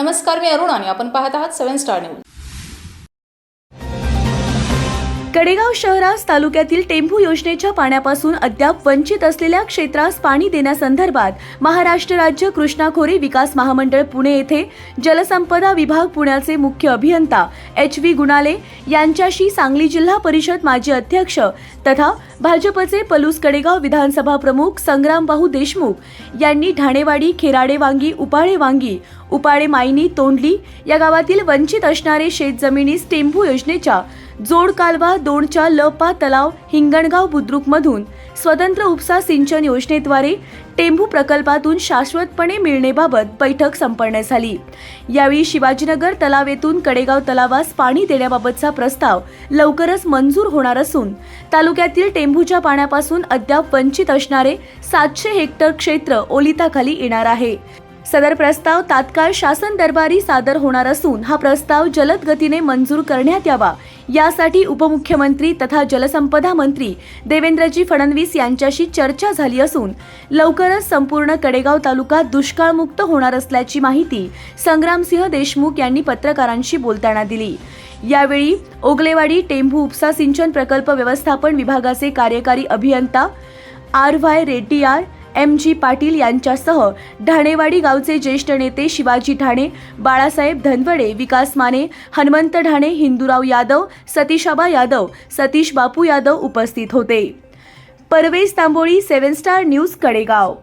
नमस्कार मी अरुण आणि आपण पाहत आहात सेव्हन स्टार न्यूज. कडेगाव शहरास तालुक्यातील टेंभू योजनेच्या पाण्यापासून अद्याप वंचित असलेल्या क्षेत्रास पाणी देण्यासंदर्भात महाराष्ट्र राज्य कृष्णाखोरी विकास महामंडळ पुणे येथे जलसंपदा विभाग पुण्याचे मुख्य अभियंता एच व्ही गुणाले यांच्याशी सांगली जिल्हा परिषद माजी अध्यक्ष तथा भाजपचे पलूस कडेगाव विधानसभा प्रमुख संग्रामबाहू देशमुख यांनी ढाणेवाडी खेराडे वांगी उपाळे वांगी उपाळे मायनी तोंडली या गावातील वंचित असणारे शेतजमिनीस टेंभू योजनेच्या जोड कालवा दोनच्या लपा तलाव हिंगणगाव बुद्रुकमधून स्वतंत्र उपसा सिंचन योजनेद्वारे टेंभू प्रकल्पातून शाश्वतपणे मिळणेबाबत बैठक संपन्न झाली. यावेळी शिवाजीनगर तलाव येथून कडेगाव तलावास पाणी देण्याबाबतचा प्रस्ताव लवकरच मंजूर होणार असून तालुक्यातील टेंभूच्या पाण्यापासून अद्याप वंचित असणारे सातशे हेक्टर क्षेत्र ओलिताखाली येणार आहे. सदर प्रस्ताव तात्काळ शासन दरबारी सादर होणार असून हा प्रस्ताव जलद गतीने मंजूर करण्यात यावा. यासाठी उपमुख्यमंत्री तथा जलसंपदा मंत्री देवेंद्रजी फडणवीस यांच्याशी चर्चा झाली असून लवकरच संपूर्ण कडेगाव तालुका दुष्काळमुक्त होणार असल्याची माहिती संग्रामसिंह देशमुख यांनी पत्रकारांशी बोलताना दिली. यावेळी ओगलेवाडी टेंभू उपसा सिंचन प्रकल्प व्यवस्थापन विभागाचे कार्यकारी अभियंता R Y Reddy R M G Patil यांच्यासह ढाणेवाडी गावचे ज्येष्ठ नेते शिवाजी ढाणे बाळासाहेब धनवडे विकास माने हनुमंत ढाणे हिंदूराव यादव सतीशाबा यादव सतीश बापू यादव उपस्थित होते. Parvez Tamboli seven star news Kadegaon.